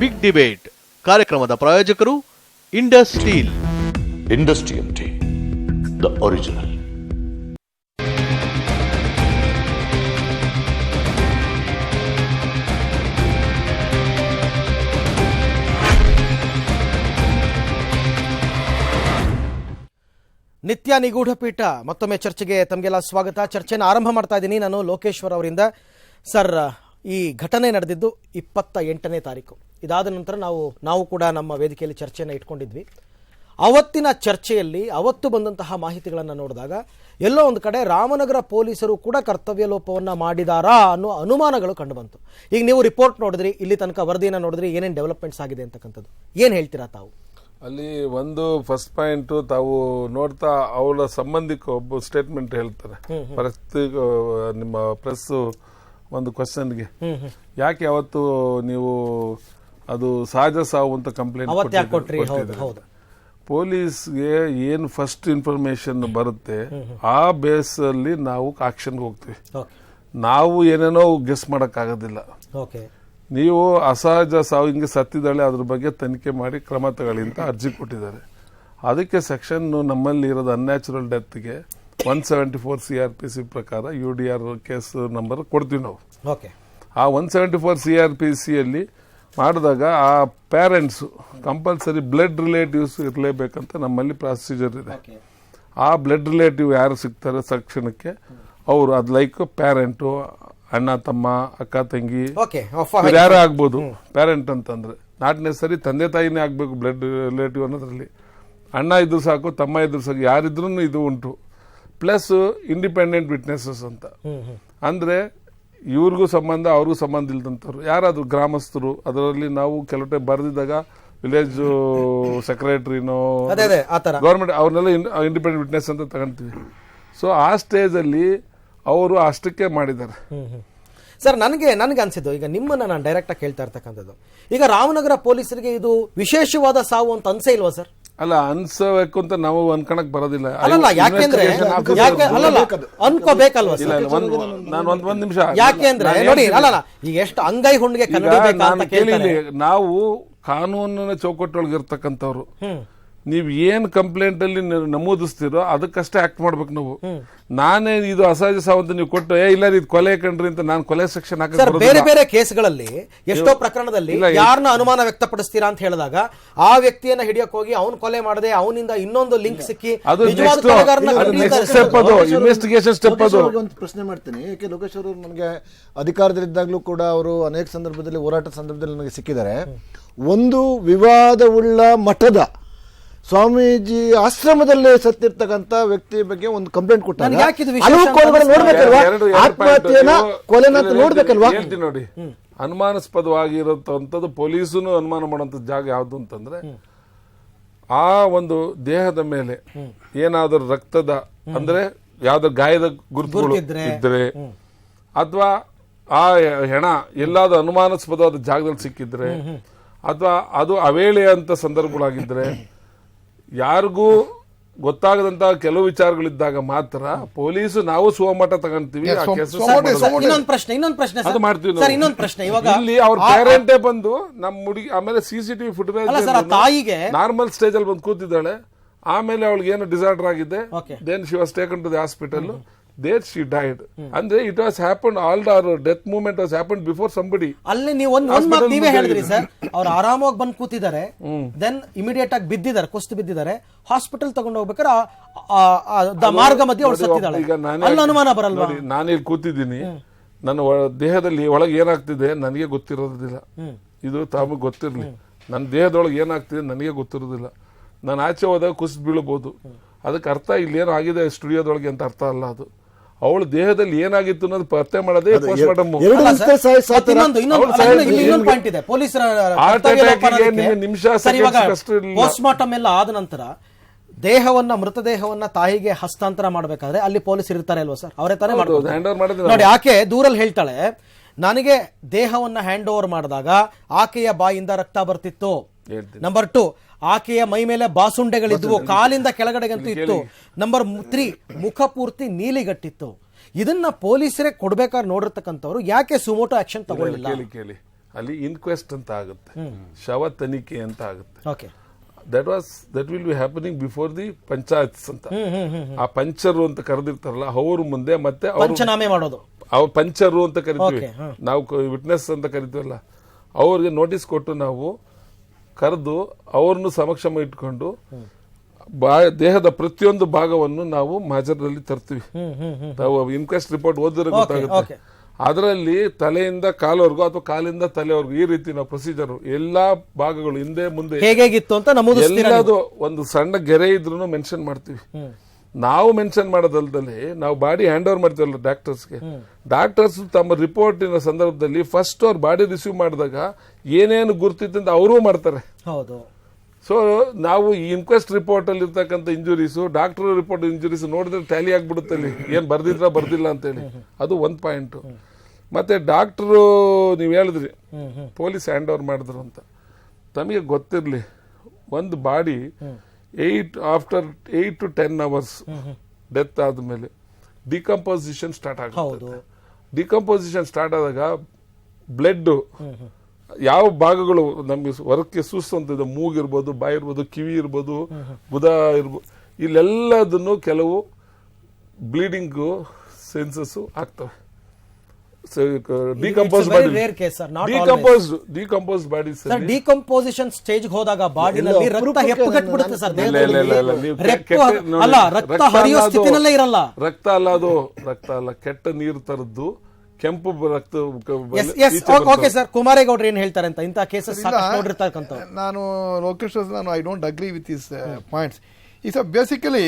Big debate ಕಾರ್ಯಕ್ರಮದ ಪ್ರಾಯೋಜಕರು Indus steel industrial tea the original ನಿತ್ಯ ನಿಗೂಢ ಪೀಠ ಮತ್ತೊಮ್ಮೆ ಚರ್ಚೆಗೆ ತಮಗೆಲ್ಲ ಸ್ವಾಗತ. ಚರ್ಚೆನ ಆರಂಭ ಮಾಡ್ತಾ ಇದ್ದೀನಿ. ನಾನು ಲೋಕೇಶ್ವರ್ ಅವರಿಂದ. ಸರ್ ಈ ಘಟನೆ ನಡೆದಿದ್ದು ಇಪ್ಪತ್ತ ಎಂಟನೇ ತಾರೀಕು. ಇದಾದ ನಂತರ ನಾವು ನಾವು ಕೂಡ ನಮ್ಮ ವೇದಿಕೆಯಲ್ಲಿ ಚರ್ಚೆಯನ್ನು ಇಟ್ಕೊಂಡಿದ್ವಿ. ಅವತ್ತಿನ ಚರ್ಚೆಯಲ್ಲಿ ಅವತ್ತು ಬಂದಂತಹ ಮಾಹಿತಿಗಳನ್ನು ನೋಡಿದಾಗ ಎಲ್ಲೋ ಒಂದು ಕಡೆ ರಾಮನಗರ ಪೊಲೀಸರು ಕೂಡ ಕರ್ತವ್ಯ ಲೋಪವನ್ನು ಮಾಡಿದಾರಾ ಅನ್ನೋ ಅನುಮಾನಗಳು ಕಂಡುಬಂತು. ಈಗ ನೀವು ರಿಪೋರ್ಟ್ ನೋಡಿದ್ರಿ ಇಲ್ಲಿ ತನಕ ವರದಿಯನ್ನು ನೋಡಿದ್ರಿ ಏನೇನು ಡೆವಲಪ್ಮೆಂಟ್ಸ್ ಆಗಿದೆ ಅಂತಕ್ಕಂಥದ್ದು. ಏನು ಹೇಳ್ತೀರಾ ತಾವು? ಅಲ್ಲಿ ಒಂದು ಫಸ್ಟ್ ಪಾಯಿಂಟ್ ತಾವು ನೋಡ್ತಾ ಅವಳ ಸಂಬಂಧಿಕ ಒಬ್ಬ ಸ್ಟೇಟ್ಮೆಂಟ್ ಹೇಳ್ತಾರೆ. ಪ್ರತಿ ನಿಮ್ಮ ಪ್ರೆಸ್ ಒಂದು ಕ್ವಶನ್ಗೆ ಯಾಕೆ ಅವತ್ತು ನೀವು ಅದು ಸಹಜ ಸಾವು ಅಂತ ಕಂಪ್ಲೇಂಟ್ ಪೊಲೀಸ್ಗೆ ಏನು ಫಸ್ಟ್ ಇನ್ಫಾರ್ಮೇಶನ್ ಬರುತ್ತೆ ಆ ಬೇಸ್ ಅಲ್ಲಿ ನಾವು ಆಕ್ಷನ್ಗೆ ಹೋಗ್ತೀವಿ. ನಾವು ಏನೇನೋ ಗೆಸ್ ಮಾಡೋಕ್ಕಾಗೋದಿಲ್ಲ. ನೀವು ಅಸಹಜ ಸಾವು ಹಿಂಗೆ ಸತ್ತಿದ್ದಾಳೆ ಅದ್ರ ಬಗ್ಗೆ ತನಿಖೆ ಮಾಡಿ ಕ್ರಮ ತಗೊಳ್ಳಿ ಅಂತ ಅರ್ಜಿ ಕೊಟ್ಟಿದ್ದಾರೆ. ಅದಕ್ಕೆ ಸೆಕ್ಷನ್ ನಮ್ಮಲ್ಲಿ ಇರೋದು unnatural ಡೆತ್ಗೆ one seventy four C R P C ಪ್ರಕಾರ U D R case number ಕೊಡ್ತೀವಿ ನಾವು. ಓಕೆ. ಆ one seventy four C R P ಸಿಯಲ್ಲಿ ಮಾಡಿದಾಗ ಆ ಪ್ಯಾರೆಂಟ್ಸು ಕಂಪಲ್ಸರಿ ಬ್ಲಡ್ ರಿಲೇಟಿವ್ಸ್ ಇರಲೇಬೇಕಂತ ನಮ್ಮಲ್ಲಿ ಪ್ರೊಸೀಜರ್ ಇದೆ. ಆ ಬ್ಲಡ್ ರಿಲೇಟಿವ್ ಯಾರು ಸಿಗ್ತಾರೆ ತಕ್ಷಣಕ್ಕೆ ಅವರು ಅದು ಲೈಕ್ ಪ್ಯಾರೆಂಟು ಅಣ್ಣ ತಮ್ಮ ಅಕ್ಕ ತಂಗಿ ಯಾರೇ ಆಗ್ಬೋದು? ಪ್ಯಾರೆಂಟ್ ಅಂತಂದ್ರೆ. ನಾಟ್ ನೆಸರಿ ತಂದೆ ತಾಯಿನೇ ಆಗಬೇಕು ಬ್ಲಡ್ ರಿಲೇಟಿವ್ ಅನ್ನೋದ್ರಲ್ಲಿ. ಅಣ್ಣ ಇದ್ರು ಸಾಕು ತಮ್ಮ ಇದ್ರು ಸಾಕು ಯಾರಿದ್ರು ಇದು ಉಂಟು. ಪ್ಲಸ್ ಇಂಡಿಪೆಂಡೆಂಟ್ ವಿಟ್ನೆಸಸ್ ಅಂತ. ಅಂದರೆ ಇವ್ರಿಗೂ ಸಂಬಂಧ ಅವ್ರಿಗೂ ಸಂಬಂಧ ಇಲ್ದಂಥವ್ರು. ಯಾರಾದರೂ ಗ್ರಾಮಸ್ಥರು ಅದರಲ್ಲಿ ನಾವು ಕೆಲವು ಟೈಮ್ ಬರೆದಿದ್ದಾಗ ವಿಲೇಜ್ ಸೆಕ್ರೆಟರಿನೋ ಅದೇ ಅದೇ ಆ ಥರ. ಗೌರ್ಮೆಂಟ್ ಅವ್ರನ್ನೆಲ್ಲ ಇಂಡಿಪೆಂಡೆಂಟ್ ವಿಟ್ನೆಸ್ ಅಂತ ತಗೊಂತೀವಿ. ಸೊ ಆ ಸ್ಟೇಜಲ್ಲಿ ಅವರು ಅಷ್ಟಕ್ಕೆ ಮಾಡಿದ್ದಾರೆ. ಸರ್ ನನಗೆ ನನಗೆ ಅನಿಸಿದ್ದು ಈಗ ನಿಮ್ಮನ್ನು ನಾನು ಡೈರೆಕ್ಟಾಗಿ ಕೇಳ್ತಾ ಇರ್ತಕ್ಕಂಥದ್ದು. ಈಗ ರಾಮನಗರ ಪೊಲೀಸರಿಗೆ ಇದು ವಿಶೇಷವಾದ ಸಾವು ಅಂತ ಅನಿಸೇ ಇಲ್ವಾ ಸರ್? ಅಲ್ಲ ಅನ್ಸಬೇಕು ಅಂತ ನಾವು ಅನ್ಕೊಳಕ್ ಬರೋದಿಲ್ಲ. ಅಲ್ಲಲ್ಲ ಯಾಕೆಂದ್ರೆ Investigation ಯಾಕೆ ಅಲ್ಲಲ್ಲ ಅನ್ಕೋಬೇಕಲ್ವಾ ಒಂದ್ ನಾನು ಒಂದ್ ಒಂದ್ ನಿಮಿಷ. ಯಾಕೆ ಅಂದ್ರೆ ನೋಡಿ ಅಲ್ಲಲ್ಲ ಈಗ ಎಷ್ಟು ಅಂಗೈ ಹುಣ್ಣಿಗೆ ನಾನು ಕೇಳಿ ನಾವು ಕಾನೂನಿನ ಚೌಕಟ್ಟೊಳಗೆ ಇರ್ತಕ್ಕಂಥವ್ರು. ನೀವ್ ಏನ್ ಕಂಪ್ಲೇಂಟ್ ಅಲ್ಲಿ ನ- ನಮೂದಿಸ್ತೀರೋ ಅದಕ್ಕಷ್ಟೇ ಆಕ್ಟ್ ಮಾಡ್ಬೇಕು ನಾವು. ನಾನೇ ಇದು ಅಸಹಜ ಸಾವಂತ ನೀವು ಕೊಟ್ಟು ಏ ಇಲ್ಲ ಇದು ಕೊಲೆ ಕಣ್ರಿ ಅಂತ ನಾನು ಕೊಲೆ ಸೆಕ್ಷನ್ ಸರ್ ಬೇರೆ ಬೇರೆ ಕೇಸ್ಗಳಲ್ಲಿ ಎಷ್ಟೋ ಪ್ರಕರಣದಲ್ಲಿ ಇಲ್ಲ, ಯಾರನ್ನ ಅನುಮಾನ ವ್ಯಕ್ತಪಡಿಸ್ತೀರಾ ಅಂತ ಹೇಳಿದಾಗ ಆ ವ್ಯಕ್ತಿಯನ್ನ ಹಿಡಿಯಕ್ ಹೋಗಿ ಅವನ್ ಕೊಲೆ ಮಾಡದೆ ಅವನಿಂದ ಇನ್ನೊಂದು ಲಿಂಕ್ ಸಿಕ್ಕಿ ಅದು ಇನ್ವೆಸ್ಟಿಗೇಷನ್ ಸ್ಟೆಪ್ ಅದು ಒಂದು ಪ್ರಶ್ನೆ ಮಾಡ್ತೀನಿ. ಯಾಕೆ ಲೋಕೇಶ್ ಅವರು ನನಗೆ ಅಧಿಕಾರದಲ್ಲಿದ್ದಾಗಲೂ ಕೂಡ ಅವರು ಅನೇಕ ಸಂದರ್ಭದಲ್ಲಿ ಹೋರಾಟ ಸಂದರ್ಭದಲ್ಲಿ ನನಗೆ ಸಿಕ್ಕಿದ್ದಾರೆ. ಒಂದು ವಿವಾದವುಳ್ಳ ಮಠದ ಸ್ವಾಮೀಜಿ ಆಶ್ರಮದಲ್ಲೇ ಸತ್ತಿರ್ತಕ್ಕಂಥ ವ್ಯಕ್ತಿ ಬಗ್ಗೆ ಒಂದು ಕಂಪ್ಲೇಂಟ್ ಕೊಟ್ಟಾಗ ಹಲವು ಅಂತ ಕೋಲುಗಳು ನೋಡ್ಬೇಕಲ್ವಾ? ಆತ್ಮಹತ್ಯೆನ ಕೊಲೆನ ನೋಡ್ಬೇಕಲ್ವಾ? ನೋಡಿ. ಅನುಮಾನಾಸ್ಪದವಾಗಿರುವಂತದ್ದು ಪೊಲೀಸನು ಅನುಮಾನ ಮಾಡುವಂತ ಜಾಗ ಯಾವುದು ಅಂತಂದ್ರೆ ಆ ಒಂದು ದೇಹದ ಮೇಲೆ ಏನಾದರೂ ರಕ್ತದ ಅಂದ್ರೆ ಯಾವ್ದಾದ್ರು ಗಾಯದ ಗುರುತುಗಳು. ಇದ್ರೆ ಅಥವಾ ಆ ಹೆಣ ಎಲ್ಲಾದ್ರೂ ಅನುಮಾನಸ್ಪದವಾದ ಜಾಗದಲ್ಲಿ ಸಿಕ್ಕಿದ್ರೆ ಅಥವಾ ಅದು ಅವೇಳೆ ಅಂತ ಸಂದರ್ಭಗಳಾಗಿದ್ರೆ ಯಾರಿಗೂ ಗೊತ್ತಾಗದಂತ ಕೆಲವು ವಿಚಾರಗಳಿದ್ದಾಗ ಮಾತ್ರ ಪೊಲೀಸ್ ನಾವು ಸುವಮಠ ತಗೊಂತೀವಿ ಆ ಕೇಸು ಸರ್, ಇನ್ನೊಂದು ಪ್ರಶ್ನೆ ಇನ್ನೊಂದು ಪ್ರಶ್ನೆ ಅದು. ಮಾಡ್ತೀವಿ ಸರ್ ಇನ್ನೊಂದು ಪ್ರಶ್ನೆ. ಇವಾಗ ಇಲ್ಲಿ ಅವ್ರ ಪೇರೆಂಟೇ ಬಂದು ನಮ್ಮ ಹುಡುಗಿ ಆಮೇಲೆ ಸಿ ಸಿ ಸರ್, ಆ ತಾಯಿಗೆ ನಾರ್ಮಲ್ ಸ್ಟೇಜ್ ಅಲ್ಲಿ ಬಂದು ಕೂತಿದ್ದಾಳೆ. ಆಮೇಲೆ ಅವಳಿಗೆ ಏನು ಡಿಸಾರ್ಡರ್ ಆಗಿದೆ then then she was taken to the hospital there she died ಅಂದ್ರೆ it was happen all our death moment was happen before somebody ಅಲ್ಲಿ ನೀವು ಒಂದ್ ಒಂದ್ ಮಾತು ನೀವೇ ಹೇಳಿದ್ರಿ ಸರ್ ಅವ್ರು ಆರಾಮಾಗಿ ಬಂದು ಕೂತಿದ್ದಾರೆ. ದೆನ್ ಇಮಿಡಿಯೇಟ್ ಆಗಿ ಬಿದ್ದಿದ್ದಾರೆ ಕುಸ್ತು ಬಿದ್ದಿದ್ದಾರೆ. ಹಾಸ್ಪಿಟಲ್ ತಗೊಂಡು ಹೋಗ್ಬೇಕಾದ್ರೆ ಮಾರ್ಗ ಮಧ್ಯೆ ಅವ್ರು ಸತ್ತಿದ್ದಾಳೆ. ಈಗ ನಾನು ಅನುಮಾನ ಬರಲ್ಲ ನೋಡಿ, ಇಲ್ಲಿ ಕೂತಿದ್ದೀನಿ. ನನ್ನ ದೇಹದಲ್ಲಿ ಒಳಗೆ ಏನಾಗ್ತಿದೆ ನನಗೆ ಗೊತ್ತಿರೋದಿಲ್ಲ. ಇದು ತಾವು ಗೊತ್ತಿರಲಿ. ನನ್ನ ದೇಹದೊಳಗೆ ಏನಾಗ್ತಿದೆ ನನಗೆ ಗೊತ್ತಿರೋದಿಲ್ಲ. ನಾನು ಆಚೆ ಹೋದಾಗ ಕುಸಿದು ಬೀಳಬಹುದು ಅದಕ್ಕೆ ಅರ್ಥ ಇಲ್ಲಿ ಏನೋ ಆಗಿದೆ ಸ್ಟುಡಿಯೋದೊಳಗೆ ಅಂತ ಅರ್ಥ ಅಲ್ಲ ಅದು. ಅವಳ ದೇಹದಲ್ಲಿ ಏನಾಗಿತ್ತು ಅನ್ನೋದು ಪತ್ತೆ ಮಾಡೋದೇ ಪೋಸ್ಟ್ ಮಾರ್ಟಮ್ ಪೋಸ್ಟ್ ಮಾರ್ಟಮ್ ಎಲ್ಲ ಆದ ನಂತರ ದೇಹವನ್ನ ಮೃತದೇಹವನ್ನ ತಾಯಿಗೆ ಹಸ್ತಾಂತರ ಮಾಡಬೇಕಾದ್ರೆ ಅಲ್ಲಿ ಪೊಲೀಸ್ ಇರ್ತಾರೆ ಅಲ್ವಾ ಸರ್? ಅವರೇ ತಾನೇ ಮಾಡ್ಬೋದು. ನೋಡಿ ಆಕೆ ದೂರಲ್ಲಿ ಹೇಳ್ತಾಳೆ ನನಗೆ ದೇಹವನ್ನ ಹ್ಯಾಂಡ್ ಓವರ್ ಮಾಡಿದಾಗ ಆಕೆಯ ಬಾಯಿಂದ ರಕ್ತ ಬರ್ತಿತ್ತು. ನಂಬರ್ ಟು ಆಕೆಯ ಮೈ ಮೇಲೆ ಬಾಸುಂಡೆಗಳಿದ್ವು ಕಾಲಿಂದ ಕೆಳಗಡೆಗಂತೂ ಇತ್ತು. ನಂಬರ್ ತ್ರೀ ಮುಖ ಪೂರ್ತಿ ನೀಲಿಗಟ್ಟಿತ್ತು. ಇದನ್ನ ಪೊಲೀಸರೇ ಕೊಡ್ಬೇಕಾದ್ರೆ ನೋಡಿರ್ತಕ್ಕಂಥವ್ರು ಯಾಕೆ ಸುಮೋಟೋ ಆಕ್ಷನ್ ತಗೊಳ್ಳಿಲ್ಲ? ಕೇಳಿ ಕೇಳಿ. ಅಲ್ಲಿ ಇನ್ಕ್ವೆಸ್ಟ್ ಅಂತ ಆಗುತ್ತೆ. ಶವ ತನಿಖೆ ಅಂತ ಆಗುತ್ತೆ. Okay that was that will be happening before the panchayats ಅಂತ. ಆ ಪಂಚರು ಅಂತ ಕರೆದಿರ್ತಾರಲ್ಲ ಅವರು ಮುಂದೆ ಮತ್ತೆ ಪಂಚನಾಮೆ ಮಾಡೋದು. ಅವ್ರು ಪಂಚರು ಅಂತ ಕರಿತೀವಿ. ನಾವು ವಿಟ್ನೆಸ್ ಅಂತ ಕರಿತೀವಲ್ಲ ಅವ್ರಿಗೆ ನೋಟಿಸ್ ಕೊಟ್ಟು ನಾವು ಕರೆದು ಅವ್ರನ್ನು ಸಮಕ್ಷಮ ಇಟ್ಕೊಂಡು ಬಾ ದೇಹದ ಪ್ರತಿಯೊಂದು ಭಾಗವನ್ನು ನಾವು ಮಾಜರ್ನಲ್ಲಿ ತರ್ತೀವಿ. ನಾವು ಇನ್ಕ್ವೆಸ್ಟ್ ರಿಪೋರ್ಟ್ ಓದಿದ್ರೆ ಗೊತ್ತಾಗುತ್ತೆ. ಅದರಲ್ಲಿ ತಲೆಯಿಂದ ಕಾಲವರೆಗೂ ಅಥವಾ ಕಾಲಿಂದ ತಲೆವರೆಗೂ ಈ ರೀತಿ ನಾವು ಪ್ರೊಸೀಜರ್ ಎಲ್ಲಾ ಭಾಗಗಳು ಹಿಂದೆ ಮುಂದೆ ಎಲ್ಲದು ಒಂದು ಸಣ್ಣ ಗೆರೆ ಇದ್ರೂ ಮೆನ್ಷನ್ ಮಾಡ್ತೀವಿ. ನಾವು ಮೆನ್ಷನ್ ಮಾಡೋದಲ್ದಲ್ಲಿ ನಾವು ಬಾಡಿ ಹ್ಯಾಂಡ್ ಓವರ್ ಮಾಡ್ತೀವಲ್ಲ ಡಾಕ್ಟರ್ಸ್ಗೆ ಡಾಕ್ಟರ್ಸ್ ತಮ್ಮ ರಿಪೋರ್ಟಿನ ಸಂದರ್ಭದಲ್ಲಿ ಫಸ್ಟ್ ಅವ್ರ ಬಾಡಿ ರಿಸೀವ್ ಮಾಡಿದಾಗ ಏನೇನು ಗುರ್ತಿತ್ತು ಅಂತ ಅವರೂ ಮಾಡ್ತಾರೆ. ಹೌದು. ಸೊ ನಾವು ಈ ಇನ್ಕ್ವೆಸ್ಟ್ ರಿಪೋರ್ಟ್ ಅಲ್ಲಿ ಇರ್ತಕ್ಕಂಥ ಇಂಜುರೀಸು ಡಾಕ್ಟರ್ ರಿಪೋರ್ಟ್ ಇಂಜುರೀಸ್ ನೋಡಿದ್ರೆ ಟ್ಯಾಲಿ ಆಗ್ಬಿಡುತ್ತೆ ಅಲ್ಲಿ. ಏನು ಬರ್ದಿದ್ರ ಬರ್ದಿಲ್ಲ ಅಂತೇಳಿ. ಅದು ಒಂದು ಪಾಯಿಂಟ್ ಮತ್ತೆ ಡಾಕ್ಟ್ರು ನೀವು ಹೇಳಿದ್ರಿ. ಪೊಲೀಸ್ ಹ್ಯಾಂಡ್ ಓವರ್ ಮಾಡಿದ್ರು ಅಂತ. ತಮಗೆ ಗೊತ್ತಿರಲಿ ಒಂದು body eight after eight to ten hours death ಆದ್ಮೇಲೆ ಡಿಕಂಪೋಸಿಷನ್ ಸ್ಟಾರ್ಟ್. ಆಗುತ್ತೆ. ಡಿಕಂಪೋಸಿಷನ್ ಸ್ಟಾರ್ಟ್ ಆದಾಗ ಬ್ಲಡ್ ಯಾವ ಭಾಗಗಳು ನಮಗೆ ಹೊರಕ್ಕೆ ಸೂಸುವಂತದ್ದು ಮೂಗಿರ್ಬೋದು ಬಾಯಿ ಇರ್ಬೋದು ಕಿವಿ ಇರ್ಬೋದು ಬುಧ ಇರ್ಬೋದು ಇಲ್ಲೆಲ್ಲದನ್ನು ಕೆಲವು ಬ್ಲೀಡಿಂಗು ಸೆನ್ಸಸ್ಸು ಆಗ್ತವೆ. Decompose body rare case sir not decompose decompose body sir decomposition stage ಹೋದಾಗ ಬಾಡಿನಲ್ಲಿ ರಕ್ತ ಹೆಪ್ಪುಗಟ್ಬಿಡುತ್ತೆ ಸರ್ ಇಲ್ಲ, ಇಲ್ಲ, ಇಲ್ಲ, ನೀವು ಅಲ್ಲ ರಕ್ತ ಹರಿಯೋ. ಸ್ಥಿತಿನಲ್ಲೇ ಇರಲ್ಲ. ರಕ್ತ ಅಲ್ಲ ಅದು ರಕ್ತ ಅಲ್ಲ ಕೆಟ್ಟ ನೀರ್ ತರದ್ದು ಕೆಂಪು ರಕ್ತ. ಓಕೆ ಸರ್ ಕುಮಾರೇಗೌಡ್ರು ಏನ್ ಹೇಳ್ತಾರೆ ಅಂತ? ಇಂಥ ಕೇಸಸ್ ನೋಡಿರ್ತಕ್ಕಂಥ ನಾನು ಲೋಕೇಶ್ ನಾನು I don't agree with his points ಈ ಸರ್ ಬೇಸಿಕಲಿ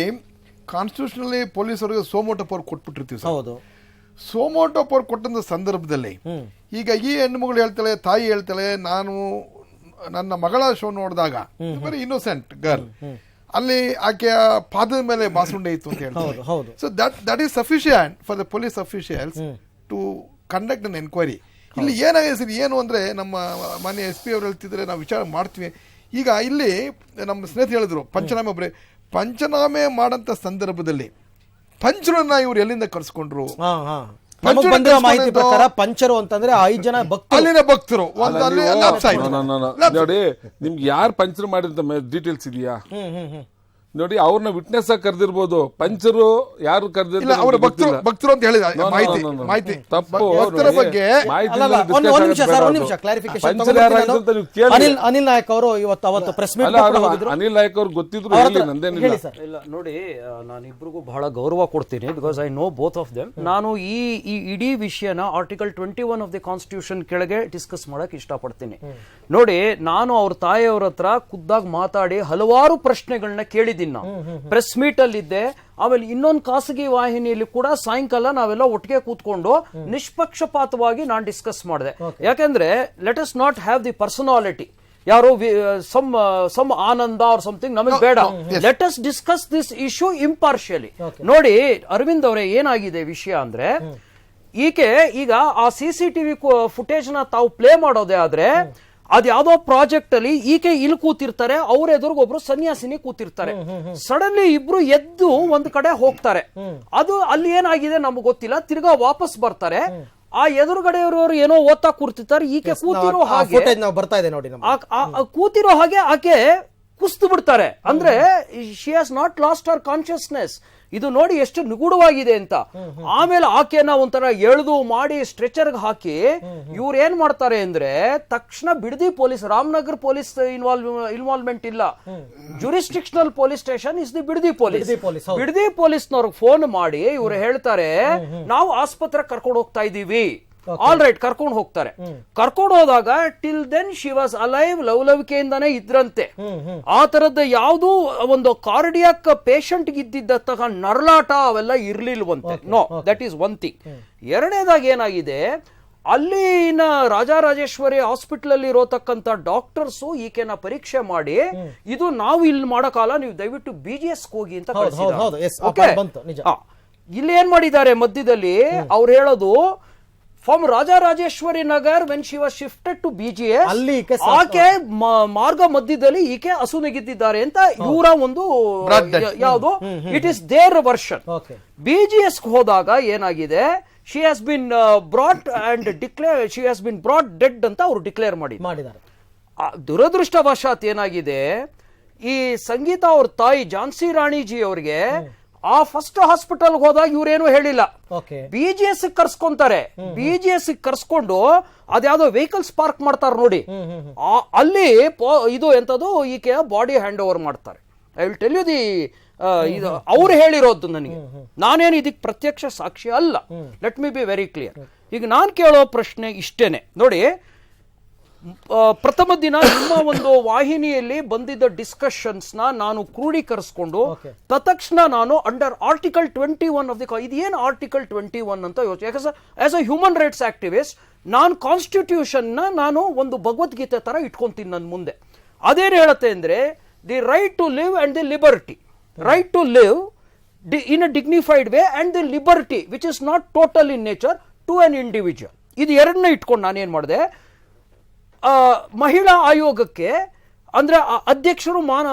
ಕಾನ್ಸ್ಟಿಟ್ಯೂಷನಲ್ಲಿ ಪೊಲೀಸರಿಗೆ ಸೋಮೋಟ ಪವರ್ ಕೊಟ್ಬಿಟ್ಟಿರ್ತೀವಿ ಸರ್. ಹೌದು. ಸೋಮೋಟೋ ಪೋರ್ ಕೊಟ್ಟಂತ ಸಂದರ್ಭದಲ್ಲಿ ಈಗ ಈ ಹೆಣ್ಮಗಳು ಹೇಳ್ತಾಳೆ ತಾಯಿ ಹೇಳ್ತಾಳೆ ನಾನು ನನ್ನ ಮಗಳ ಶೋ ನೋಡಿದಾಗ ವೆರಿ ಇನ್ನೋಸೆಂಟ್ ಗರ್ಲ್ ಅಲ್ಲಿ ಆಕೆಯ ಪಾದದ ಮೇಲೆ ಬಾಸುಂಡೆ ಇತ್ತು ಅಂತ ಹೇಳ್ತಾರೆ. So that that is sufficient for the police officials to conduct an enquiry ಇಲ್ಲಿ ಏನಾಗಿದೆ ಸರ್? ಏನು ಅಂದ್ರೆ ನಮ್ಮ ಮಾನ್ಯ ಎಸ್ ಪಿ ಅವ್ರು ಹೇಳ್ತಿದ್ರೆ ನಾವು ವಿಚಾರ ಮಾಡ್ತೀವಿ. ಈಗ ಇಲ್ಲಿ ನಮ್ಮ ಸ್ನೇಹಿತರು ಹೇಳಿದ್ರು ಪಂಚನಾಮೆ ಒಬ್ಬರೇ ಪಂಚನಾಮೆ ಮಾಡಂತ ಸಂದರ್ಭದಲ್ಲಿ ಪಂಚರನ್ನ ಇವ್ರು ಎಲ್ಲಿಂದ ಕರ್ಸ್ಕೊಂಡ್ರು? ಹಾ ಹಾ. ಪಂಚರು ನಮಗ್ ಬಂದಿರೋ ಮಾಹಿತಿ ಪ್ರಕಾರ ಪಂಚರು ಅಂತಂದ್ರೆ ಐದು ಜನ ಭಕ್ತರು. ಅಲ್ಲಿನ ಭಕ್ತರು. ಒಂದ್ ಅಲ್ಲ, ಆಯ್ತು ನೋಡಿ ನಿಮ್ಗೆ ಯಾರು ಪಂಚರ್ ಮಾಡಿದಂತ ಡೀಟೇಲ್ಸ್ ಇದೆಯಾ? ನೋಡಿ ಅವ್ರನ್ನ ವಿಟ್ನೆಸ್ ಆಗಿ ಕರೆದಿರ್ಬೋದು. ಪಂಚರು ಯಾರು ಇಲ್ಲ ಅವರ ಭಕ್ತರು ಭಕ್ತರು ಅಂತ ಹೇಳಿದ ಮಾಹಿತಿ ಮಾಹಿತಿ. ತಪ್ಪು ಭಕ್ತರ ಬಗ್ಗೆ ಮಾಹಿತಿ ಅಲ್ಲ, ಅಲ್ಲ, ಮೇಲೆ ಒಂದ್ discuss ಒಂದ್ ನಿಮಿಷ ಸರ್ ಒಂದ್ ನಿಮಿಷ ಕ್ಲಾರಿಫಿಕೇಶನ್ ಅನಿಲ್ ಅನಿಲ್ ನಾಯಕ್ ಅವರು ಇವತ್ತು ಅವತ್ತು ಪ್ರೆಸ್ ಮೀಟ್ ಹೋಗಿದ್ರು ಅನಿಲ್ ನಾಯಕ್ ಅವ್ರು ಗೊತ್ತಿದ್ರು ಅವ್ರ ಹೇಳಿ ನಂದೇನಿಲ್ಲ. ಹೇಳಿ ಸರ್. ಇಲ್ಲ ನೋಡಿ ನಾನು ಇಬ್ರಿಗೂ ಬಹಳ ಗೌರವ ಕೊಡ್ತೀನಿ because I know both of them ನಾನು ಈ ಈ ಇಡೀ ವಿಷಯನ article twenty one of the constitution ಕೆಳಗೆ ಡಿಸ್ಕಸ್ ಮಾಡಕ್ ಇಷ್ಟಪಡ್ತೀನಿ. ನೋಡಿ ನಾನು ಅವ್ರ ತಾಯಿಯವ್ರ ಹತ್ರ ಖುದ್ದಾಗಿ ಮಾತಾಡಿ ಹಲವಾರು ಪ್ರಶ್ನೆಗಳನ್ನ ಕೇಳಿದ್ದೀನಿ. ನಾವು. ಪ್ರೆಸ್ ಮೀಟ್ ಅಲ್ಲಿ ಇದ್ದೆ. ಆಮೇಲೆ ಇನ್ನೊಂದು ಖಾಸಗಿ ವಾಹಿನಿಯಲ್ಲಿ ಕೂಡ ಸಾಯಂಕಾಲ ನಾವೆಲ್ಲ ಒಟ್ಟಿಗೆ ಕೂತ್ಕೊಂಡು ನಿಷ್ಪಕ್ಷಪಾತವಾಗಿ ನಾನು ಡಿಸ್ಕಸ್ ಮಾಡಿದೆ. ಯಾಕೆಂದ್ರೆ let us not have the personality ಯಾರೋ some some Ananda or something ನಮಗೆ ಬೇಡ. Let us discuss this issue impartially ನೋಡಿ ಅರವಿಂದ್ ಅವರೇ ಏನಾಗಿದೆ ವಿಷಯ ಅಂದ್ರೆ ಈಕೆ ಈಗ ಆ ಸಿ ಸಿ ಟಿವಿ ಫುಟೇಜ್ನ ತಾವು ಪ್ಲೇ ಮಾಡೋದೇ ಆದ್ರೆ ಅದ್ ಯಾವ್ದೋ ಪ್ರಾಜೆಕ್ಟ್ ಅಲ್ಲಿ ಈಕೆ ಇಲ್ಲಿ ಕೂತಿರ್ತಾರೆ ಅವ್ರ ಎದುರುಗ ಒಬ್ರು ಸನ್ಯಾಸಿನಿ ಕೂತಿರ್ತಾರೆ. ಸಡನ್ಲಿ ಇಬ್ರು ಎದ್ದು ಒಂದ್ ಕಡೆ ಹೋಗ್ತಾರೆ. ಅದು ಅಲ್ಲಿ ಏನಾಗಿದೆ ನಮ್ಗೆ ಗೊತ್ತಿಲ್ಲ ತಿರ್ಗಾ ವಾಪಸ್ ಬರ್ತಾರೆ. ಆ ಎದುರುಗಡೆಯವರು ಏನೋ ಓದ್ತಾ ಕೂರ್ತಿರ್ತಾರೆ ಈಕೆ ಕೂತಿರೋ ಹಾಗೆ. ಬರ್ತಾ ಇದೆ ನೋಡಿ ಕೂತಿರೋ ಹಾಗೆ ಆಕೆ ಕುಸ್ತು ಬಿಡ್ತಾರೆ. ಅಂದ್ರೆ she has not lost her consciousness ಇದು ನೋಡಿ ಎಷ್ಟು ನಿಗೂಢವಾಗಿದೆ ಅಂತ. ಆಮೇಲೆ ಆಕೆನ ಒಂಥರ ಎಳೆದು ಮಾಡಿ ಸ್ಟ್ರೆಚರ್ಗೆ ಹಾಕಿ ಇವ್ರು ಏನ್ ಮಾಡ್ತಾರೆ ಅಂದ್ರೆ ತಕ್ಷಣ Bidadi police Ramanagar police involve involvement ಇಲ್ಲ. Jurisdictional police station is the Bidadi police. Bidadi ಪೊಲೀಸ್ನವ್ರಿಗೆ phone ಮಾಡಿ ಇವ್ರು ಹೇಳ್ತಾರೆ ನಾವು ಆಸ್ಪತ್ರೆ ಕರ್ಕೊಂಡು ಹೋಗ್ತಾ ಇದೀವಿ. ಆಲ್ ರೈಟ್ ಕರ್ಕೊಂಡು ಹೋಗ್ತಾರೆ. ಕರ್ಕೊಂಡು ಹೋದಾಗ till then she was alive ಲವಲವಿಕೆಯಿಂದಾನೇ ಇದ್ರಂತೆ. ಆ ತರದ ಯಾವ್ದು ಒಂದು ಕಾರ್ಡಿಯಾಕ್ ಪೇಷಂಟ್ ಇದ್ದಿದ್ದ ನರಳಾಟ ಅವೆಲ್ಲ ಇರ್ಲಿಲ್ವಂತೆ. No that is one thing ಎರಡನೇದಾಗಿ ಏನಾಗಿದೆ? ಅಲ್ಲಿನ ರಾಜಾರಾಜೇಶ್ವರಿ ಹಾಸ್ಪಿಟಲ್ ಅಲ್ಲಿ ಇರೋತಕ್ಕಂತ ಡಾಕ್ಟರ್ಸ್ ಈಕೆನ ಪರೀಕ್ಷೆ ಮಾಡಿ ಇದು ನಾವು ಇಲ್ಲಿ ಮಾಡಕಾಲ ನೀವು ದಯವಿಟ್ಟು ಬಿ ಜಿ ಎಸ್ ಹೋಗಿ ಅಂತ ಕಳ್ಸಿದ್ದಾರೆ. ಇಲ್ಲಿ ಏನ್ ಮಾಡಿದ್ದಾರೆ ಮಧ್ಯದಲ್ಲಿ? ಅವ್ರು ಹೇಳೋದು from Rajarajeshwari Nagar when she was shifted to B G ಅಲ್ಲಿ ಈಕೆ ಆಕೆ ಮ- ಮಾರ್ಗ ಮಧ್ಯದಲ್ಲಿ ಈಕೆ ಹಸುನೆಗಿದ್ದಾರೆ ಅಂತ ಇವರ ಒಂದು ಯಾವುದು? It is their version Okay. B G S ಹೋದಾಗ ಏನಾಗಿದೆ? She has been brought and declare she has been brought dead ಅಂತ ಅವ್ರು ಡಿಕ್ಲೇರ್ ಮಾಡಿ ಮಾಡಿದ್ದಾರೆ. ಆ ದುರದೃಷ್ಟವಶಾತ್ ಏನಾಗಿದೆ? ಈ ಸಂಗೀತ ಅವ್ರ ತಾಯಿ ಝಾನ್ಸಿ ರಾಣಿಜಿ ಅವ್ರಿಗೆ ಆ ಫಸ್ಟ್ ಹಾಸ್ಪಿಟಲ್ ಹೋದಾಗ ಇವ್ರೇನು ಹೇಳಿಲ್ಲ. ಓಕೆ ಬಿ ಜಿ ಎಸ್ ಕರ್ಸ್ಕೊಂತಾರೆ. ಬಿ ಜಿ ಎಸ್ ಕರ್ಸ್ಕೊಂಡು ಅದ್ಯಾವ್ದೋ ವೆಹಿಕಲ್ಸ್ ಪಾರ್ಕ್ ಮಾಡ್ತಾರೆ ನೋಡಿ. ಆ- ಅಲ್ಲಿ ಪೋ- ಇದು ಎಂತದು ಈಕೆ ಬಾಡಿ ಹ್ಯಾಂಡ್ ಓವರ್ ಮಾಡ್ತಾರೆ. I will tell you the ಇದು ಅವ್ರು ಹೇಳಿರೋದು ನನಗೆ. ನಾನೇನು ಇದಕ್ಕೆ ಪ್ರತ್ಯಕ್ಷ ಸಾಕ್ಷಿ ಅಲ್ಲ. Let me be very clear ಈಗ ನಾನು ಕೇಳೋ ಪ್ರಶ್ನೆ ಇಷ್ಟೇನೆ. ನೋಡಿ ಪ್ರಥಮ ದಿನ ನಿಮ್ಮ ಒಂದು ವಾಹಿನಿಯಲ್ಲಿ ಬಂದಿದ್ದ ಡಿಸ್ಕಷನ್ಸ್ನ ನಾನು ಕ್ರೋಢೀಕರಿಸಿಕೊಂಡು ತತ್ಕ್ಷಣ ನಾನು under article twenty one of the ಇದೇನು ಆರ್ಟಿಕಲ್ ಟ್ವೆಂಟಿ ಒನ್ ಅಂತ ಯೋಚನೆ ಯಾಕಂದ್ರೆ as a human rights activist ನಾನು ಕಾನ್ಸ್ಟಿಟ್ಯೂಷನ್ನ ನಾನು ಒಂದು ಭಗವದ್ಗೀತೆ ತರ ಇಟ್ಕೊಂತೀನಿ ನನ್ನ ಮುಂದೆ. ಅದೇನು ಹೇಳುತ್ತೆ ಅಂದ್ರೆ the right to live and the liberty right to live in a dignified way and the liberty which is not total in nature to an individual ಇದು ಎರಡನ್ನ ಇಟ್ಕೊಂಡು ನಾನೇನು ಮಾಡಿದೆ ಮಹಿಳಾ ಆಯೋಗಕ್ಕೆ ಅಂದ್ರೆ ಆ ಅಧ್ಯಕ್ಷರು ಮಾನ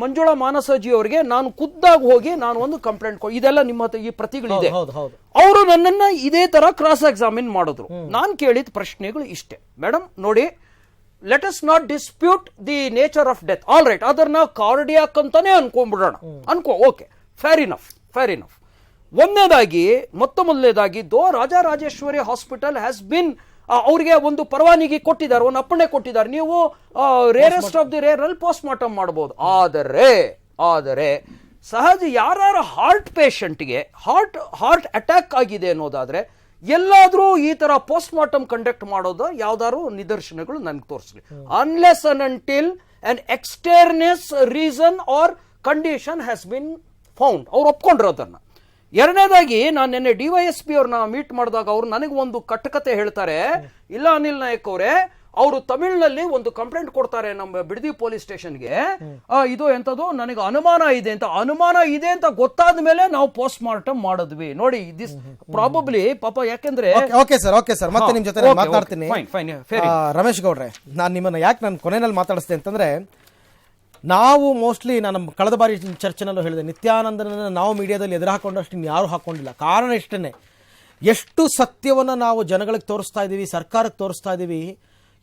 ಮಂಜುಳಾ ಮಾನಸಜಿ ಅವರಿಗೆ ನಾನು ಖುದ್ದಾಗಿ ಹೋಗಿ ನಾನು ಒಂದು ಕಂಪ್ಲೇಂಟ್ ಕೊ ಇದೆಲ್ಲ ನಿಮ್ಮ ಹತ್ರ ಈ ಪ್ರತಿಗಳಿದೆ. ಅವರು ನನ್ನನ್ನು ಇದೇ ಥರ ಕ್ರಾಸ್ ಎಕ್ಸಾಮಿನ್ ಮಾಡಿದ್ರು. ನಾನು ಕೇಳಿದ ಪ್ರಶ್ನೆಗಳು ಇಷ್ಟೇ. ಮೇಡಮ್ ನೋಡಿ let us not dispute the nature of death all right ಅದನ್ನ ಕಾರ್ಡಿಯಾಕ್ ಅಂತಾನೆ ಅನ್ಕೊಂಡ್ಬಿಡೋಣ. ಅನ್ಕೋ okay fair enough fair enough ಒಂದನೇದಾಗಿ ಮೊತ್ತ ಮೊದಲನೇದಾಗಿ ದೋ ರಾಜರಾಜೇಶ್ವರಿ ಹಾಸ್ಪಿಟಲ್ ಹ್ಯಾಸ್ ಬಿನ್ ಅವ್ರಿಗೆ ಒಂದು ಪರವಾನಗಿ ಕೊಟ್ಟಿದ್ದಾರೆ ಒಂದು ಅಪ್ಪಣೆ ಕೊಟ್ಟಿದ್ದಾರೆ. ನೀವು ರೇರೆಸ್ಟ್ ಆಫ್ ದಿ ರೇರ್ ಅಲ್ಲಿ ಪೋಸ್ಟ್ ಮಾರ್ಟಮ್ ಮಾಡಬಹುದು ಆದರೆ ಆದರೆ ಸಹಜ ಯಾರು ಹಾರ್ಟ್ ಪೇಷಂಟ್ಗೆ ಹಾರ್ಟ್ ಹಾರ್ಟ್ ಅಟ್ಯಾಕ್ ಆಗಿದೆ ಅನ್ನೋದಾದ್ರೆ ಎಲ್ಲಾದರೂ ಈ ಥರ ಪೋಸ್ಟ್ ಮಾರ್ಟಮ್ ಕಂಡಕ್ಟ್ ಮಾಡೋದು ಯಾವ್ದಾದ್ರು ನಿದರ್ಶನಗಳು ನನಗೆ ತೋರಿಸ್ಲಿ. Unless an until an extraneous reason or condition has been found ಅವ್ರು ಒಪ್ಕೊಂಡ್ರು ಅದನ್ನ. ಎರಡನೇದಾಗಿ ನಾನು ನಿನ್ನೆ ಡಿ ವೈ ಎಸ್ ಪಿ ಅವ್ರನ್ನ ಮೀಟ್ ಮಾಡಿದಾಗ ಅವ್ರು ನನಗೆ ಒಂದು ಕಟ್ಟಕತೆ ಹೇಳ್ತಾರೆ. ಇಲ್ಲ ಅನಿಲ್ ನಾಯಕ್ ಅವರೇ ಅವರು ತಮಿಳಿನಲ್ಲಿ ಒಂದು ಕಂಪ್ಲೇಂಟ್ ಕೊಡ್ತಾರೆ ನಮ್ಮ ಬಿಡದಿ ಪೊಲೀಸ್ ಸ್ಟೇಷನ್ಗೆ. ಇದು ಎಂಥದ್ದು ನನಗೆ ಅನುಮಾನ ಇದೆ ಅಂತ. ಅನುಮಾನ ಇದೆ ಅಂತ ಗೊತ್ತಾದ ಮೇಲೆ ನಾವು ಪೋಸ್ಟ್ ಮಾರ್ಟಮ್ ಮಾಡಿದ್ವಿ. ನೋಡಿ ದಿಸ್ ಪ್ರಾಬಬ್ಲಿ ಪಾಪ ಯಾಕೆಂದ್ರೆ ಓಕೆ ಸರ್ ಓಕೆ ಸರ್ ಮತ್ತೆ ನಿಮ್ಮ ನಿಮ್ ಜೊತೆ ಮಾತಾಡ್ತೀನಿ. ರಮೇಶ್ ಗೌಡ್ರೆ ನಾನು ನಿಮ್ಮನ್ನ ಯಾಕೆ ನಾನು ಕೊನೆಯಲ್ಲಿ ಮಾತಾಡಿಸ್ತೇನೆ ಅಂತಂದ್ರೆ ನಾವು ಮೋಸ್ಟ್ಲಿ ನಾನು ಕಳೆದ ಬಾರಿ ಚರ್ಚೆನಲ್ಲೂ ಹೇಳಿದೆ, ನಿತ್ಯಾನಂದನನ್ನು ನಾವು ಮೀಡಿಯಾದಲ್ಲಿ ಎದುರು ಹಾಕೊಂಡಷ್ಟು ಯಾರು ಹಾಕೊಂಡಿಲ್ಲ. ಕಾರಣ ಇಷ್ಟೇ ಎಷ್ಟು ಸತ್ಯವನ್ನು ನಾವು ಜನಗಳಿಗೆ ತೋರಿಸ್ತಾ ಇದ್ದೀವಿ, ಸರ್ಕಾರಕ್ಕೆ ತೋರಿಸ್ತಾ ಇದ್ದೀವಿ,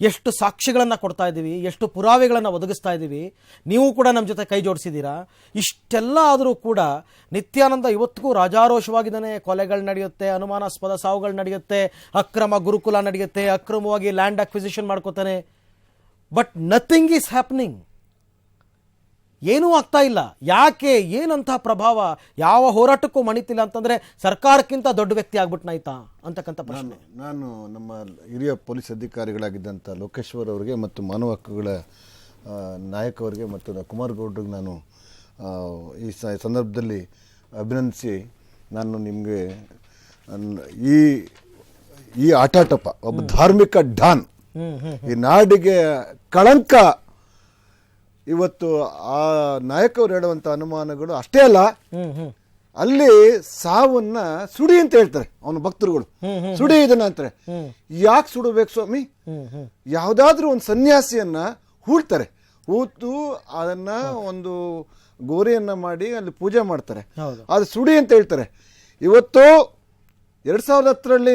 ಎಷ್ಟು ಸಾಕ್ಷಿಗಳನ್ನು ಕೊಡ್ತಾ ಇದ್ದೀವಿ, ಎಷ್ಟು ಪುರಾವೆಗಳನ್ನು ಒದಗಿಸ್ತಾ ಇದ್ದೀವಿ, ನೀವು ಕೂಡ ನಮ್ಮ ಜೊತೆ ಕೈ ಜೋಡಿಸಿದ್ದೀರಾ? ಇಷ್ಟೆಲ್ಲ ಆದರೂ ಕೂಡ ನಿತ್ಯಾನಂದ ಇವತ್ತಿಗೂ ರಾಜಾರೋಷವಾಗಿದ್ದಾನೆ. ಕೊಲೆಗಳು ನಡೆಯುತ್ತೆ, ಅನುಮಾನಾಸ್ಪದ ಸಾವುಗಳು ನಡೆಯುತ್ತೆ, ಅಕ್ರಮ ಗುರುಕುಲ ನಡೆಯುತ್ತೆ, ಅಕ್ರಮವಾಗಿ ಲ್ಯಾಂಡ್ ಅಕ್ವಿಸಿಷನ್ ಮಾಡ್ಕೋತಾನೆ. ಬಟ್ ನಥಿಂಗ್ ಈಸ್ ಹ್ಯಾಪ್ನಿಂಗ್ ಏನೂ ಆಗ್ತಾ ಇಲ್ಲ. ಯಾಕೆ? ಏನಂತಹ ಪ್ರಭಾವ? ಯಾವ ಹೋರಾಟಕ್ಕೂ ಮಣಿತಿಲ್ಲ ಅಂತಂದ್ರೆ ಸರ್ಕಾರಕ್ಕಿಂತ ದೊಡ್ಡ ವ್ಯಕ್ತಿ ಆಗ್ಬಿಟ್ನಾಯ್ತಾ ಅಂತಕ್ಕಂಥ ಪ್ರಶ್ನೆ. ನಾನು ನಮ್ಮ ಹಿರಿಯ ಪೊಲೀಸ್ ಅಧಿಕಾರಿಗಳಾಗಿದ್ದಂಥ ಲೋಕೇಶ್ವರ್ ಅವರಿಗೆ ಮತ್ತು ಮಾನವ ಹಕ್ಕುಗಳ ನಾಯಕವರಿಗೆ ನಾಯಕ್ ಅವರಿಗೆ ಮತ್ತು ಕುಮಾರ್ ಗೌಡ್ರಿಗೆ ನಾನು ಈ ಸಂದರ್ಭದಲ್ಲಿ ಅಭಿನಂದಿಸಿ ನಾನು ನಿಮಗೆ ಈ ಈ ಆಟಾಟಪ ಒಬ್ಬ ಧಾರ್ಮಿಕ ಡಾನ್ ಈ ನಾಡಿಗೆ ಕಳಂಕ ಇವತ್ತು ಆ ನಾಯಕರು ಹೇಳುವಂಥ ಅನುಮಾನಗಳು ಅಷ್ಟೇ ಅಲ್ಲ. ಅಲ್ಲಿ ಸಾವನ್ನ ಸುಡಿ ಅಂತ ಹೇಳ್ತಾರೆ ಅವನ ಭಕ್ತರುಗಳು. ಸುಡಿ ಇದನ್ನ ಅಂತಾರೆ. ಯಾಕೆ ಸುಡಬೇಕು ಸ್ವಾಮಿ? ಯಾವುದಾದ್ರೂ ಒಂದು ಸನ್ಯಾಸಿಯನ್ನ ಹೂಳ್ತಾರೆ. ಹೂತು ಅದನ್ನ ಒಂದು ಗೋರಿಯನ್ನ ಮಾಡಿ ಅಲ್ಲಿ ಪೂಜೆ ಮಾಡ್ತಾರೆ. ಅದು ಸುಡಿ ಅಂತ ಹೇಳ್ತಾರೆ. ಇವತ್ತು ಎರಡ್ ಸಾವಿರದ ಹತ್ತರಲ್ಲಿ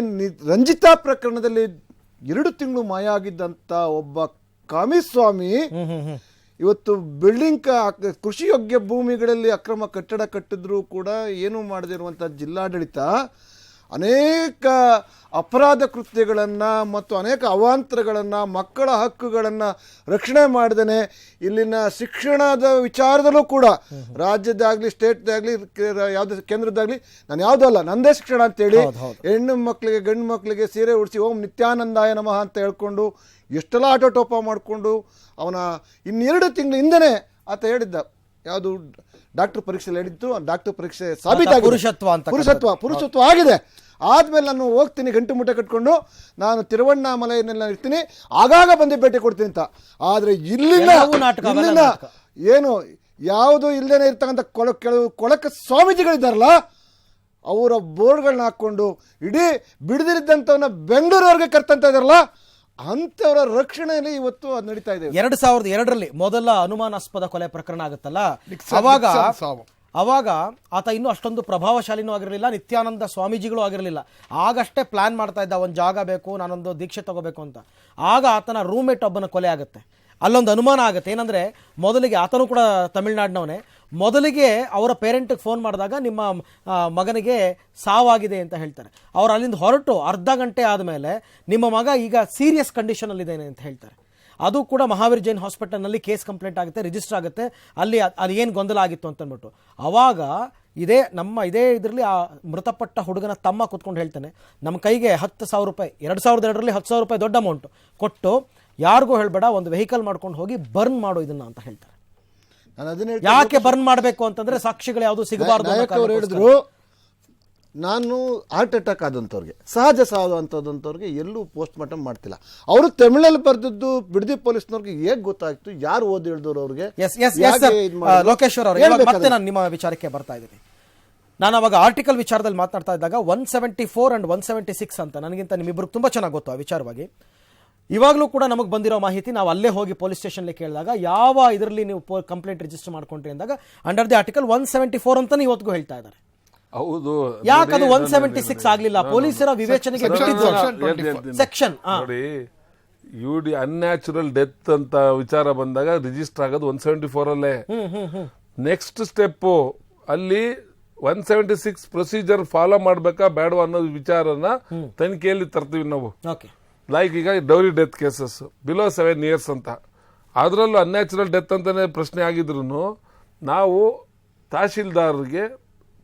ರಂಜಿತಾ ಪ್ರಕರಣದಲ್ಲಿ ಎರಡು ತಿಂಗಳು ಮಾಯ ಆಗಿದ್ದಂತ ಒಬ್ಬ ಕಾಮಿಸ್ವಾಮಿ ಇವತ್ತು ಬಿಲ್ಡಿಂಗ್ ಕೃಷಿ ಯೋಗ್ಯ ಭೂಮಿಗಳಲ್ಲಿ ಅಕ್ರಮ ಕಟ್ಟಡ ಕಟ್ಟಿದ್ರು ಕೂಡ ಏನು ಮಾಡದಿರುವಂಥ ಜಿಲ್ಲಾಡಳಿತ ಅನೇಕ ಅಪರಾಧ ಕೃತ್ಯಗಳನ್ನು ಮತ್ತು ಅನೇಕ ಅವಾಂತರಗಳನ್ನು ಮಕ್ಕಳ ಹಕ್ಕುಗಳನ್ನು ರಕ್ಷಣೆ ಮಾಡ್ದೇನೆ. ಇಲ್ಲಿನ ಶಿಕ್ಷಣದ ವಿಚಾರದಲ್ಲೂ ಕೂಡ ರಾಜ್ಯದಾಗಲಿ ಸ್ಟೇಟ್ದಾಗಲಿ ಯಾವುದೇ ಕೇಂದ್ರದಾಗಲಿ ನಾನು ಯಾವುದೂ ಅಲ್ಲ ನಂದೇ ಶಿಕ್ಷಣ ಅಂತೇಳಿ ಹೆಣ್ಣು ಮಕ್ಕಳಿಗೆ ಗಂಡು ಮಕ್ಕಳಿಗೆ ಸೀರೆ ಉಡಿಸಿ ಓಂ ನಿತ್ಯಾನಂದಾಯ ನಮಃ ಅಂತ ಹೇಳ್ಕೊಂಡು ಎಷ್ಟೆಲ್ಲ ಆಟೋಟೋಪ ಮಾಡಿಕೊಂಡು ಅವನ ಇನ್ನೆರಡು ತಿಂಗಳ ಹಿಂದೆ ಆತ ಹೇಳಿದ್ದ. ಯಾವುದು ಡಾಕ್ಟರ್ ಪರೀಕ್ಷೆ ಹೇಳಿದ್ದು ಡಾಕ್ಟರ್ ಪರೀಕ್ಷೆ ಸಾಬೀತಾಗಿದೆ. ಪುರುಷತ್ವ ಅಂತ ಪುರುಷತ್ವ ಪುರುಷತ್ವ ಆಗಿದೆ. ಆದ್ಮೇಲೆ ನಾನು ಹೋಗ್ತೀನಿ ಗಂಟು ಮುಟ್ಟೆ ಕಟ್ಕೊಂಡು ನಾನು ತಿರುವಣ್ಣಾಮಲೆಯನ್ನೆಲ್ಲ ಇರ್ತೀನಿ. ಆಗಾಗ ಬಂದು ಭೇಟಿ ಕೊಡ್ತೀನಿ ಅಂತ. ಆದರೆ ಇಲ್ಲಿನ ಇಲ್ಲಿನ. ಏನು ಯಾವುದು ಇಲ್ಲದೇನೆ ಇರ್ತಕ್ಕಂಥ ಕೊಳ ಕೆಲವು ಕೊಳಕ ಸ್ವಾಮೀಜಿಗಳಿದ್ದಾರಲ್ಲ ಅವರ ಬೋರ್ಡ್ಗಳನ್ನ ಹಾಕ್ಕೊಂಡು ಇಡೀ ಬಿಡದಿರಿದ್ದಂಥವನ್ನ ಬೆಂಗಳೂರವರೆಗೆ ಕರ್ತಂತ ಇದಾರಲ್ಲ ಅಂಥವರ ರಕ್ಷಣೆಯಲ್ಲಿ ಇವತ್ತು ಅದು ನಡೀತಾ ಇದೆ. ಎರಡ್ ಸಾವಿರದ ಎರಡರಲ್ಲಿ ಮೊದಲ ಅನುಮಾನಾಸ್ಪದ ಕೊಲೆ ಪ್ರಕರಣ ಆಗುತ್ತಲ್ಲ? ಅವಾಗ ಸಾವು. ಅವಾಗ ಆತ ಇನ್ನೂ ಅಷ್ಟೊಂದು ಪ್ರಭಾವಶಾಲಿನೂ ಆಗಿರಲಿಲ್ಲ ನಿತ್ಯಾನಂದ ಸ್ವಾಮೀಜಿಗಳು ಆಗಿರಲಿಲ್ಲ. ಆಗಷ್ಟೇ ಪ್ಲಾನ್ ಮಾಡ್ತಾ ಇದ್ದ ಒಂದು ಜಾಗ ಬೇಕು ನಾನೊಂದು ದೀಕ್ಷೆ ತಗೋಬೇಕು ಅಂತ. ಆಗ ಆತನ ರೂಮ್ಮೇಟ್ ಒಬ್ಬನ ಕೊಲೆ ಆಗುತ್ತೆ. ಅಲ್ಲೊಂದು ಅನುಮಾನ ಆಗುತ್ತೆ. ಏನಂದರೆ ಮೊದಲಿಗೆ ಆತನು ಕೂಡ ತಮಿಳ್ನಾಡಿನವನೇ. ಮೊದಲಿಗೆ ಅವರ ಪೇರೆಂಟಿಗೆ ಫೋನ್ ಮಾಡಿದಾಗ ನಿಮ್ಮ ಮಗನಿಗೆ ಸಾವಾಗಿದೆ ಅಂತ ಹೇಳ್ತಾರೆ. ಅವ್ರು ಅಲ್ಲಿಂದ ಹೊರಟು ಅರ್ಧ ಗಂಟೆ ಆದಮೇಲೆ ನಿಮ್ಮ ಮಗ ಈಗ ಸೀರಿಯಸ್ ಕಂಡೀಷನಲ್ಲಿದ್ದೇನೆ ಅಂತ ಹೇಳ್ತಾರೆ. ಅದು ಕೂಡ ಮಹಾವೀರ್ ಜೈನ್ ಹಾಸ್ಪಿಟಲ್ನಲ್ಲಿ ಕೇಸ್ ಕಂಪ್ಲೇಂಟ್ ಆಗುತ್ತೆ ರಿಜಿಸ್ಟರ್ ಆಗುತ್ತೆ. ಅಲ್ಲಿ ಅಲ್ಲಿ ಏನು ಗೊಂದಲ ಆಗಿತ್ತು ಅಂತ ಅಂದ್ಬಿಟ್ಟು ಅವಾಗ ಇದೇ ನಮ್ಮ, ಇದೇ ಇದರಲ್ಲಿ ಆ ಮೃತಪಟ್ಟ ಹುಡುಗನ ತಮ್ಮ ಕೂತ್ಕೊಂಡು ಹೇಳ್ತಾನೆ, ನಮ್ಮ ಕೈಗೆ ಹತ್ತು ಸಾವಿರ ರೂಪಾಯಿ, ಎರಡು ಸಾವಿರದ ಎರಡರಲ್ಲಿ ಹತ್ತು ಸಾವಿರ ರೂಪಾಯಿ ದೊಡ್ಡ ಅಮೌಂಟು ಕೊಟ್ಟು ಯಾರಿಗೂ ಹೇಳಬೇಡ, ಒಂದು ವೆಹಿಕಲ್ ಮಾಡ್ಕೊಂಡು ಹೋಗಿ ಬರ್ನ್ ಮಾಡೋ ಇದನ್ನು, ಅಂತ ಹೇಳ್ತಾರೆ. ನಾನು ಅದನ್ನ ಯಾಕೆ ಬರ್ನ್ ಮಾಡಬೇಕು ಅಂತಂದ್ರೆ ಸಾಕ್ಷಿಗಳು ಯಾವುದು ಸಿಗಬಾರ್ದು. ಹೇಳಿದ್ರು ನಾನು ಹಾರ್ಟ್ ಅಟ್ಯಾಕ್ ಆದಂಥವ್ರಿಗೆ ಸಹಜ ಸಾವು ಅಂತದಂಥವ್ರಿಗೆ ಎಲ್ಲೂ ಪೋಸ್ಟ್ ಮಾರ್ಟಮ್ ಮಾಡ್ತಿಲ್ಲ ಅವರು ತಮಿಳಲ್ಲಿ ಬರೆದಿದ್ದು ಬಿಡದಿ ಪೊಲೀಸ್ನವ್ರಿಗೆ ಹೇಗೆ ಗೊತ್ತಾಯ್ತು ಯಾರು ಓದಿ ಹೇಳಿದ್ರು ಅವ್ರಿಗೆ? ಲೋಕೇಶ್ವರ್ ಅವರು ಮತ್ತೆ. ನಾನು ನಿಮ್ಮ ವಿಚಾರಕ್ಕೆ ಬರ್ತಾ ಇದ್ದೀನಿ ನಾನು ಅವಾಗ ಆರ್ಟಿಕಲ್ ವಿಚಾರದಲ್ಲಿ ಮಾತನಾಡ್ತಾ ಇದ್ದಾಗ one seventy four and one seventy six ಅಂತ ನನಗಿಂತ ನಿಮ್ಮಿಬ್ಬರಿಗೆ ತುಂಬ ಚೆನ್ನಾಗಿ ಗೊತ್ತು ಆ ವಿಚಾರವಾಗಿ ಇವಾಗಲೂ ಕೂಡ ನಮಗೆ ಬಂದಿರೋ ಮಾಹಿತಿ ನಾವು ಅಲ್ಲೇ ಹೋಗಿ ಪೊಲೀಸ್ ಸ್ಟೇಷನ್ಲಿ ಕೇಳಿದಾಗ ಯಾವ ಇದರಲ್ಲಿ ನೀವು ಕಂಪ್ಲೇಂಟ್ ರಿಜಿಸ್ಟರ್ ಮಾಡ್ಕೊಂಡ್ರಿ ಅಂದಾಗ under the article one seventy four ಅಂತಾನೆ ಇವತ್ತಿಗೂ ಹೇಳ್ತಾ ಇದ್ದಾರೆ. ಹೌದು. ಯಾಕೆ ಅದು ಒನ್ ಸೆವೆಂಟಿ ಸಿಕ್ಸ್ ಆಗಲಿಲ್ಲ? ಪೊಲೀಸರ ವಿವೇಚನೆಗೆ ಬಿಟ್ಟಿದ್ದು. ಸೆಕ್ಷನ್ ನೋಡಿ ಯು ಡಿ ಅನ್ಯಾಚುರಲ್ ಡೆತ್ ಅಂತ ವಿಚಾರ ಬಂದಾಗ ರಿಜಿಸ್ಟರ್ ಆಗೋದು ಒನ್ ಸೆವೆಂಟಿ ಫೋರ್ ಅಲ್ಲೇ. ನೆಕ್ಸ್ಟ್ ಸ್ಟೆಪ್ ಅಲ್ಲಿ one seventy six procedure follow ಮಾಡ್ಬೇಕಾ ಬೇಡವಾ ಅನ್ನೋ ವಿಚಾರನ ತನಿಖೆಯಲ್ಲಿ ತರ್ತೀವಿ ನಾವು. ಓಕೆ ಲೈಕ್ ಈಗ dowry death cases below seven years ಅಂತ. ಅದರಲ್ಲೂ ಅನ್ಯಾಚುರಲ್ ಡೆತ್ ಅಂತಲೇ ಪ್ರಶ್ನೆ ಆಗಿದ್ರು ನಾವು ತಹಶೀಲ್ದಾರ್ಗೆ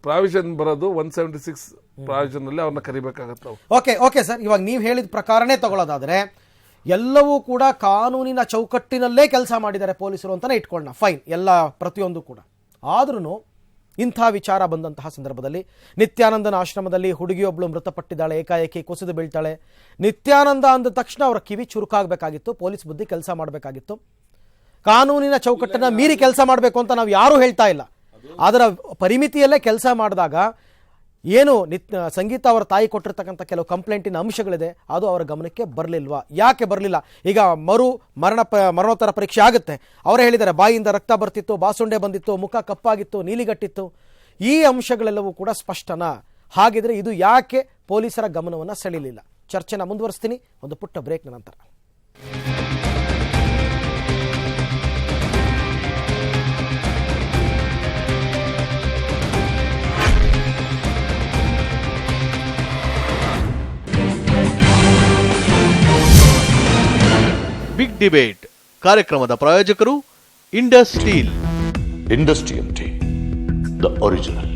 ಪ್ರಾವಿಷನ್ ಬರೋದು ಒನ್ ಸೆವೆಂಟಿ ಸಿಕ್ಸ್ ಪ್ರಾವಿಷನ್ ಅಲ್ಲಿ ಅವ್ರನ್ನ ಕರಿಬೇಕಾಗತ್ತೆ ಓಕೆ ಓಕೆ ಸರ್ ಇವಾಗ ನೀವು ಹೇಳಿದ ಪ್ರಕಾರನೇ ತಗೊಳ್ಳೋದಾದ್ರೆ ಎಲ್ಲವೂ ಕೂಡ ಕಾನೂನಿನ ಚೌಕಟ್ಟಿನಲ್ಲೇ ಕೆಲಸ ಮಾಡಿದ್ದಾರೆ ಪೊಲೀಸರು ಅಂತಾನೆ ಇಟ್ಕೊಳ್ಳೋಣ. ಫೈನ್ ಎಲ್ಲ ಪ್ರತಿಯೊಂದು ಕೂಡ. ಆದ್ರೂ ಇಂಥ ವಿಚಾರ ಬಂದಂತಹ ಸಂದರ್ಭದಲ್ಲಿ ನಿತ್ಯಾನಂದನ ಆಶ್ರಮದಲ್ಲಿ ಹುಡುಗಿಯೊಬ್ಬಳು ಮೃತಪಟ್ಟಿದ್ದಾಳೆ ಏಕಾಏಕಿ ಕುಸಿದು ಬೀಳ್ತಾಳೆ. ನಿತ್ಯಾನಂದ ಅಂದ ತಕ್ಷಣ ಅವರ ಕಿವಿ ಚುರುಕಾಗಬೇಕಾಗಿತ್ತು ಪೊಲೀಸ್ ಬುದ್ಧಿ ಕೆಲಸ ಮಾಡಬೇಕಾಗಿತ್ತು. ಕಾನೂನಿನ ಚೌಕಟ್ಟನ್ನು ಮೀರಿ ಕೆಲಸ ಮಾಡಬೇಕು ಅಂತ ನಾವು ಯಾರೂ ಹೇಳ್ತಾ ಇಲ್ಲ. ಅದರ ಪರಿಮಿತಿಯಲ್ಲೇ ಕೆಲಸ ಮಾಡಿದಾಗ ಏನು ನಿತ್ ಸಂಗೀತ ಅವರ ತಾಯಿ ಕೊಟ್ಟಿರ್ತಕ್ಕಂಥ ಕೆಲವು ಕಂಪ್ಲೇಂಟಿನ ಅಂಶಗಳಿದೆ, ಅದು ಅವರ ಗಮನಕ್ಕೆ ಬರಲಿಲ್ವಾ? ಯಾಕೆ ಬರಲಿಲ್ಲ? ಈಗ ಮರು ಮರಣ ಪ, ಮರಣೋತ್ತರ ಪರೀಕ್ಷೆ ಆಗುತ್ತೆ. ಅವರೇ ಹೇಳಿದ್ದಾರೆ ಬಾಯಿಯಿಂದ ರಕ್ತ ಬರ್ತಿತ್ತು, ಬಾಸುಂಡೆ ಬಂದಿತ್ತು, ಮುಖ ಕಪ್ಪಾಗಿತ್ತು, ನೀಲಿಗಟ್ಟಿತ್ತು. ಈ ಅಂಶಗಳೆಲ್ಲವೂ ಕೂಡ ಸ್ಪಷ್ಟನಾ? ಹಾಗಿದ್ರೆ ಇದು ಯಾಕೆ ಪೊಲೀಸರ ಗಮನವನ್ನು ಸೆಳೀಲಿಲ್ಲ? ಚರ್ಚೆನ ಮುಂದುವರಿಸ್ತೀನಿ. ಒಂದು ಪುಟ್ಟ ಬ್ರೇಕ್ನ ನಂತರ. ಬಿಗ್ ಡಿಬೇಟ್ ಕಾರ್ಯಕ್ರಮದ ಪ್ರಾಯೋಜಕರು Indus steel industrial tea the original